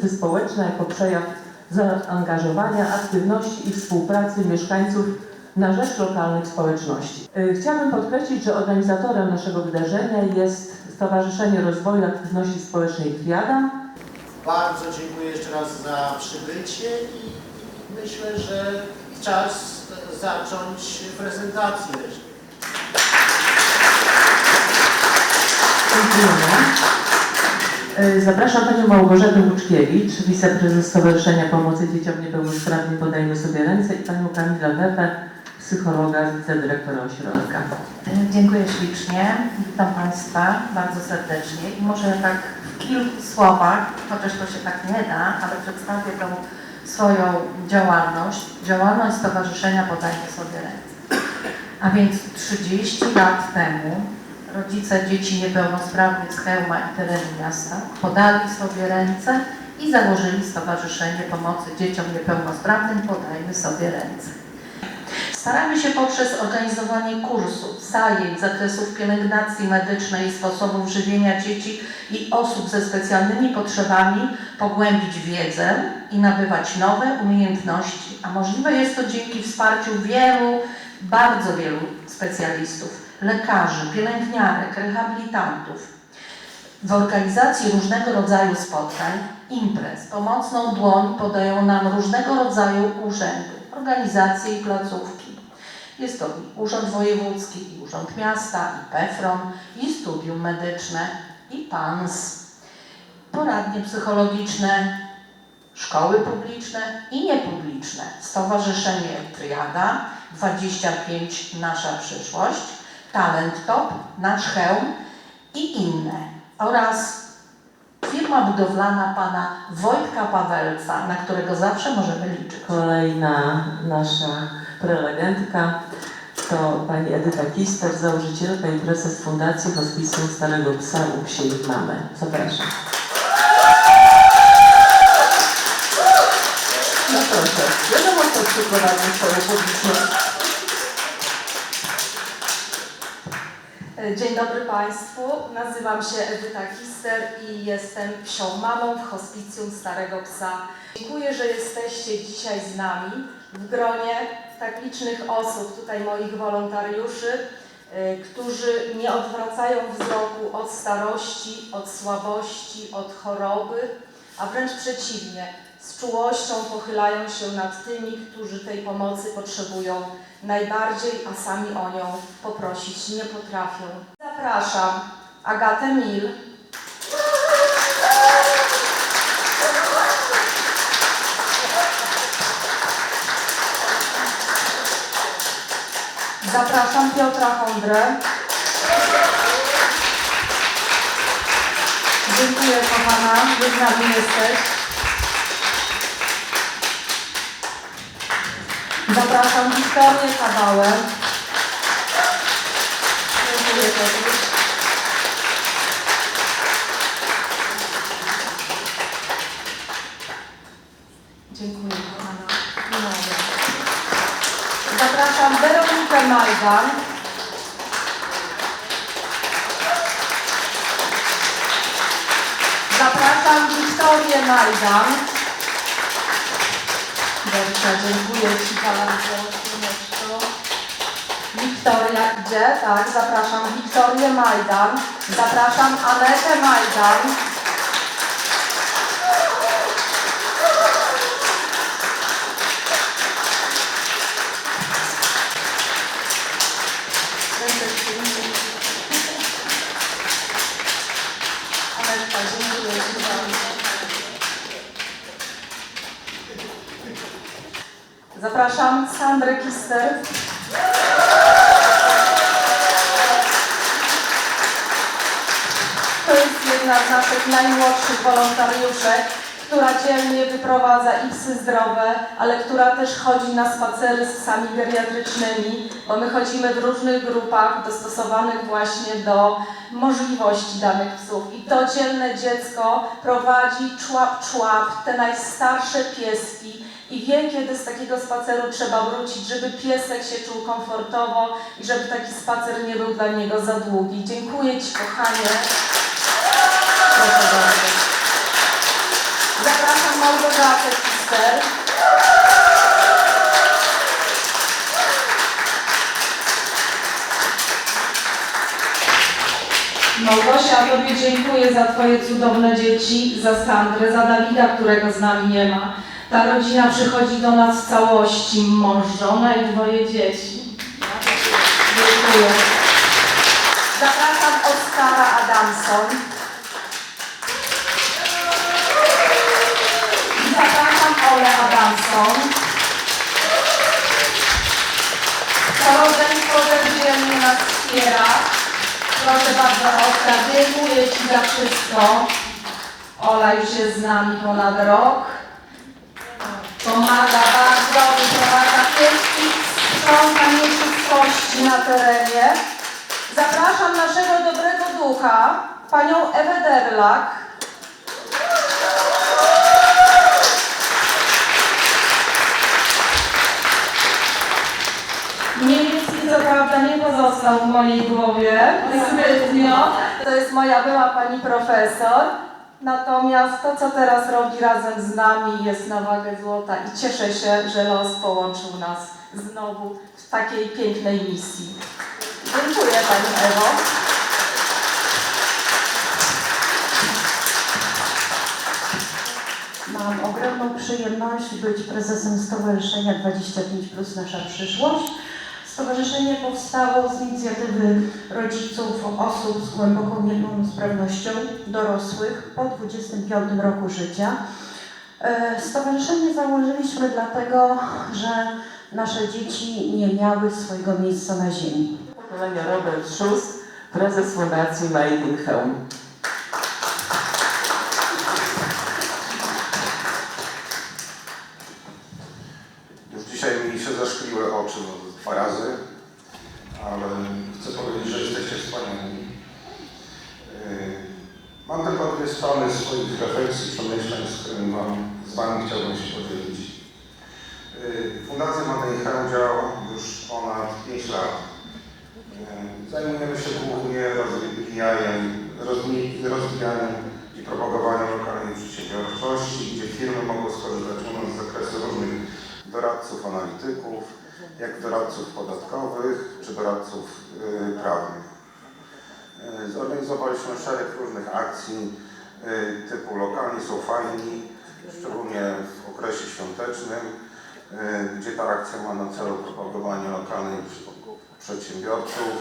inicjatywy społeczne jako przejaw zaangażowania, aktywności i współpracy mieszkańców na rzecz lokalnych społeczności. Y, Chciałabym podkreślić, że organizatorem naszego wydarzenia jest Stowarzyszenie Rozwoju Aktywności Społecznej Triada, Bardzo dziękuję jeszcze raz za przybycie i myślę, że czas zacząć prezentację. Dziękujemy. Y, Zapraszam Panią Małgorzatę Łuczkiewicz, wiceprezes Stowarzyszenia Pomocy Dzieciom Niepełnosprawnym Podajmy Sobie Ręce i Panią Kamilę Wepę, psychologa, wicedyrektora ośrodka. Dziękuję ślicznie. Witam Państwa bardzo serdecznie i może tak w kilku słowach, chociaż to się tak nie da, ale przedstawię tą swoją działalność, działalność Stowarzyszenia Podajmy Sobie Ręce. A więc 30 lat temu rodzice dzieci niepełnosprawnych z Chełma i terenu miasta podali sobie ręce i założyli Stowarzyszenie Pomocy Dzieciom Niepełnosprawnym Podajmy Sobie Ręce. Staramy się poprzez organizowanie kursów, zajęć zakresów pielęgnacji medycznej i sposobów żywienia dzieci i osób ze specjalnymi potrzebami pogłębić wiedzę i nabywać nowe umiejętności, a możliwe jest to dzięki wsparciu wielu, bardzo wielu specjalistów, lekarzy, pielęgniarek, rehabilitantów. W organizacji różnego rodzaju spotkań, imprez, pomocną dłoń podają nam różnego rodzaju urzędy, organizacje i placówki. Jest to i Urząd Wojewódzki, i Urząd Miasta, i PEFRON, i Studium Medyczne, i PANS, poradnie psychologiczne, szkoły publiczne i niepubliczne, Stowarzyszenie Triada, 25 Nasza Przyszłość, Talent Top, Nasz Hełm i inne oraz firma budowlana pana Wojtka Pawelca, na którego zawsze możemy liczyć. Kolejna nasza prelegentka to pani Edyta Kister, założycielka i prezes Fundacji Hospicjum Starego Psa u Psiej Mamy. Zapraszam. No proszę, wiadomo kto przyprowadził swoją publiczność. Dzień dobry Państwu, nazywam się Edyta Kister i jestem psią mamą w hospicjum Starego Psa. Dziękuję, że jesteście dzisiaj z nami w gronie tak licznych osób, tutaj moich wolontariuszy, y, którzy nie odwracają wzroku od starości, od słabości, od choroby, a wręcz przeciwnie, z czułością pochylają się nad tymi, którzy tej pomocy potrzebują najbardziej, a sami o nią poprosić nie potrafią. Zapraszam Agatę Mil. Zapraszam Piotra Hondrę. Dziękuję kochana, że z nami jesteś. Zapraszam Wiktorię Kawałę. Dziękuję Piotruś. Dziękuję kochana. Zapraszam Weronikę Majdan. Zapraszam Wiktorię Majdan. Dobrze, dziękuję Ci bardzo, Słoneczko. Wiktoria idzie, tak, zapraszam Wiktorię Majdan. Zapraszam Anetę Majdan. Zapraszam Sandrę Kister. To jest jedna z naszych najmłodszych wolontariuszek, która dzielnie wyprowadza i psy zdrowe, ale która też chodzi na spacery z psami geriatrycznymi, bo my chodzimy w różnych grupach dostosowanych właśnie do możliwości danych psów. I to dzielne dziecko prowadzi człap człap, te najstarsze pieski i wie, kiedy z takiego spaceru trzeba wrócić, żeby piesek się czuł komfortowo i żeby taki spacer nie był dla niego za długi. Dziękuję Ci, kochanie. Proszę bardzo. Zapraszam Małgorzatę Kister. Małgosia, Tobie dziękuję za Twoje cudowne dzieci, za Sandrę, za Dawida, którego z nami nie ma. Ta rodzina przychodzi do nas w całości, mąż, żona i dwoje dzieci. Dziękuję. Zapraszam Oskara Adamson. Zapraszam Olę Adamson. To rodzeństwo bezdzielnie nas wspiera. Proszę bardzo, Oskar, dziękuję Ci za wszystko. Ola już jest z nami ponad rok. Pomaga bardzo, wyprowadza wszystkich sprząta nieczystości na terenie. Zapraszam naszego dobrego ducha, panią Ewę Derlak. Niemiecki co prawda nie pozostał w mojej głowie zbytnio. To jest moja była pani profesor. Natomiast to, co teraz robi razem z nami, jest na wagę złota i cieszę się, że los połączył nas znowu w takiej pięknej misji. Dziękuję Pani Ewo. Mam ogromną przyjemność być prezesem Stowarzyszenia 25 Plus Nasza Przyszłość. Stowarzyszenie powstało z inicjatywy rodziców osób z głęboką niepełnosprawnością dorosłych po 25 roku życia. E, Stowarzyszenie założyliśmy dlatego, że nasze dzieci nie miały swojego miejsca na ziemi. Pokolenia Robert Schust, prezes Fundacji Made in Home. Już dzisiaj mi się zaszkliły oczy no, dwa razy, ale chcę powiedzieć, że jesteście wspaniali. Yy, Mam tylko dwie strony swoich refleksji, przemyśleń, z którymi wam, z Wami chciałbym się podzielić. Yy, Fundacja Matejheim działa już ponad 5 lat. Yy, Zajmujemy się głównie rozwijaniem, rozwi- rozwijaniem i propagowaniem lokalnej przedsiębiorczości, gdzie firmy mogą skorzystać u nas z zakresu różnych doradców analityków, jak doradców podatkowych czy doradców y, prawnych. Y, Zorganizowaliśmy szereg różnych akcji y, typu lokalni są fajni, szczególnie w okresie świątecznym, y, gdzie ta akcja ma na celu propagowanie lokalnych przedsiębiorców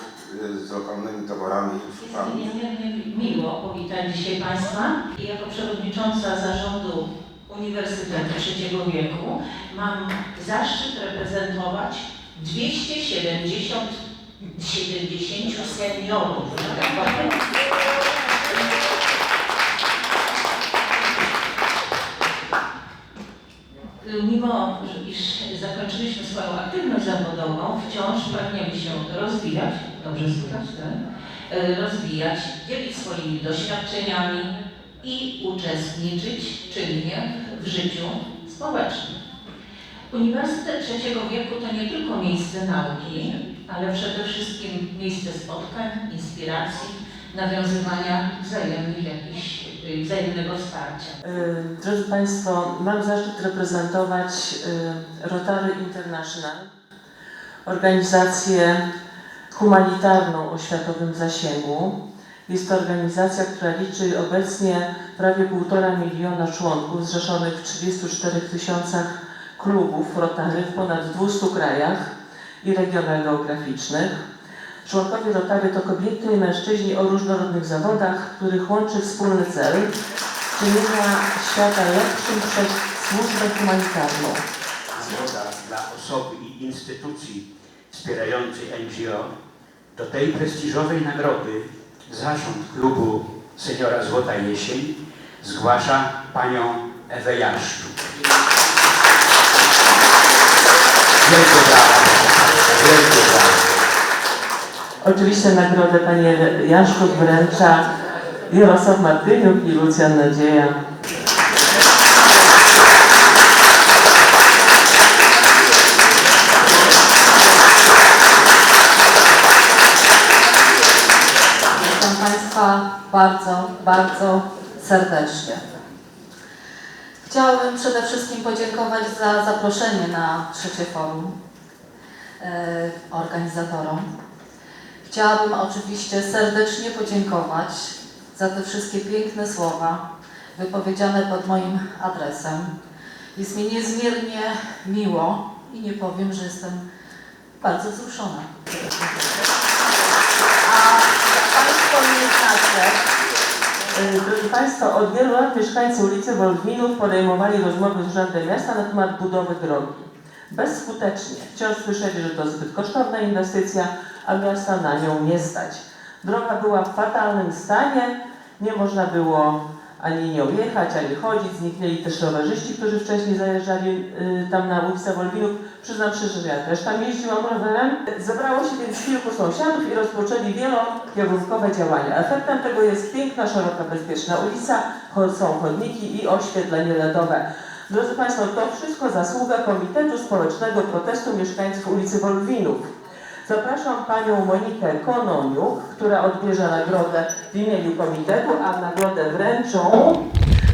y, z lokalnymi towarami i Jest mi usługami. niezmiernie miło powitać dzisiaj Państwa i jako przewodnicząca zarządu Uniwersytetu Trzeciego Wieku mam zaszczyt reprezentować 270 70 seniorów. tak powiem. Mimo, iż zakończyliśmy swoją aktywność zawodową, wciąż pragniemy się rozwijać, dobrze słychać, tak? E, rozwijać, dzielić swoimi doświadczeniami i uczestniczyć czynnie w życiu społecznym. Uniwersytet Trzeciego Wieku to nie tylko miejsce nauki, ale przede wszystkim miejsce spotkań, inspiracji, nawiązywania wzajemnych jakichś, wzajemnego wsparcia. Y, Drodzy Państwo, mam zaszczyt reprezentować y, Rotary International, organizację humanitarną o światowym zasięgu. Jest to organizacja, która liczy obecnie prawie 1,5 miliona członków zrzeszonych w 34 tysiącach klubów Rotary w ponad 200 krajach i regionach geograficznych. Członkowie Rotary to kobiety i mężczyźni o różnorodnych zawodach, których łączy wspólny cel czynienia świata lepszym przez służbę humanitarną. Zgoda dla osoby i instytucji wspierającej NGO do tej prestiżowej nagrody zarząd klubu Seniora Złota Jesień zgłasza panią Ewę Jaszczuk. Wielkie brawa, wielkie brawa. Oczywiście nagrodę pani Ewy Jaszczuk wręcza Jarosław Martyniuk i Lucjan Nadzieja. Bardzo, bardzo serdecznie. Chciałabym przede wszystkim podziękować za zaproszenie na trzecie forum e, organizatorom. Chciałabym oczywiście serdecznie podziękować za te wszystkie piękne słowa wypowiedziane pod moim adresem. Jest mi niezmiernie miło i nie powiem, że jestem bardzo wzruszona. A Państwo nie znacie, E, Drodzy Państwo, od wielu lat mieszkańcy ulicy Wolwinów podejmowali rozmowy z Urzędem Miasta na temat budowy drogi. Bezskutecznie. Wciąż słyszeli, że to zbyt kosztowna inwestycja, a miasta na nią nie stać. Droga była w fatalnym stanie, nie można było ani nią jechać, ani chodzić. Zniknęli też rowerzyści, którzy wcześniej zajeżdżali y, tam na ulicę Wolwinów. Przyznam szczerze, że ja też tam jeździłam rowerem. Zebrało się więc kilku sąsiadów i rozpoczęli wielokierunkowe działania. Efektem tego jest piękna, szeroka, bezpieczna ulica, są chodniki i oświetlenie LEDowe. Drodzy Państwo, to wszystko zasługa Komitetu Społecznego Protestu Mieszkańców ulicy Wolwinów. Zapraszam Panią Monikę Kononiuk, która odbierze nagrodę w imieniu komitetu, a nagrodę wręczą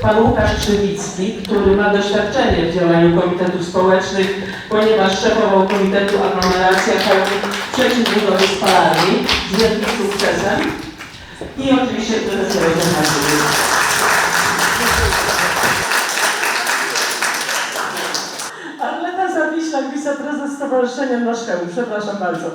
Pan Łukasz Krzywicki, który ma doświadczenie w działaniu komitetów społecznych, ponieważ szefował Komitetu Aglomeracja przeciwbudowy spalarni z wielkim sukcesem i oczywiście prezes Rozumierz. Nasz Chełm. Przepraszam bardzo. E,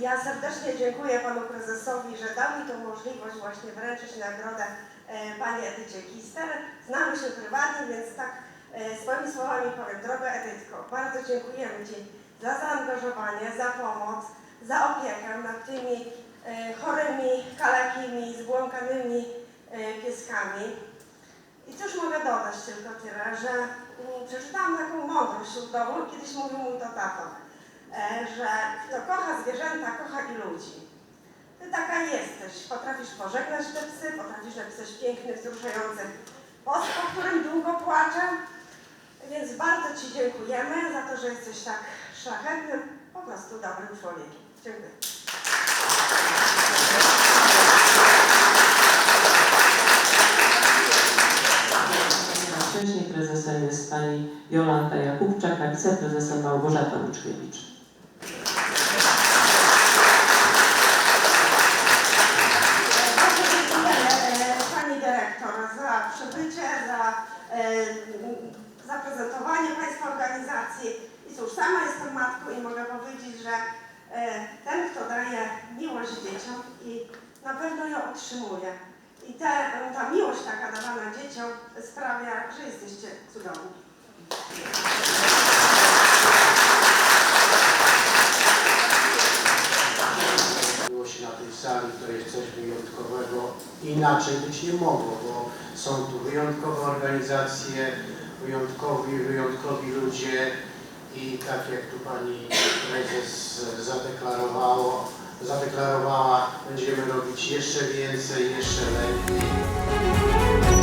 Ja serdecznie dziękuję panu prezesowi, że dał mi tą możliwość właśnie wręczyć nagrodę e, pani Edycie Kister. Znamy się prywatnie, więc tak e, swoimi słowami powiem. Droga Edytko, bardzo dziękujemy Ci za zaangażowanie, za pomoc, za opiekę nad tymi chorymi, kalekimi, zbłąkanymi pieskami. I cóż mogę dodać tylko tyle, że przeczytałam taką mądrość ludową, kiedyś mówił mój to tato, e, że kto kocha zwierzęta, kocha i ludzi. Ty taka jesteś, potrafisz pożegnać te psy, potrafisz napisać piękny, wzruszający post, po którym długo płaczę, więc bardzo Ci dziękujemy za to, że jesteś tak szlachetnym, po prostu dobrym człowiekiem. Dziękuję. Wcześniej prezesem jest pani Jolanta Jakubczak, a wiceprezesem Małgorzata Łuczkiewicz. Przybycie, za e, zaprezentowanie Państwa organizacji. I cóż, sama jestem matką i mogę powiedzieć, że e, ten, kto daje miłość dzieciom i na pewno ją otrzymuje. I te, ta miłość taka dawana dzieciom sprawia, że jesteście cudowni. Było się na tej sali, to jest coś wyjątkowego. Inaczej być nie mogło, bo są tu wyjątkowe organizacje, wyjątkowi, wyjątkowi ludzie i tak jak tu pani prezes zadeklarowało, zadeklarowała, będziemy robić jeszcze więcej, jeszcze lepiej.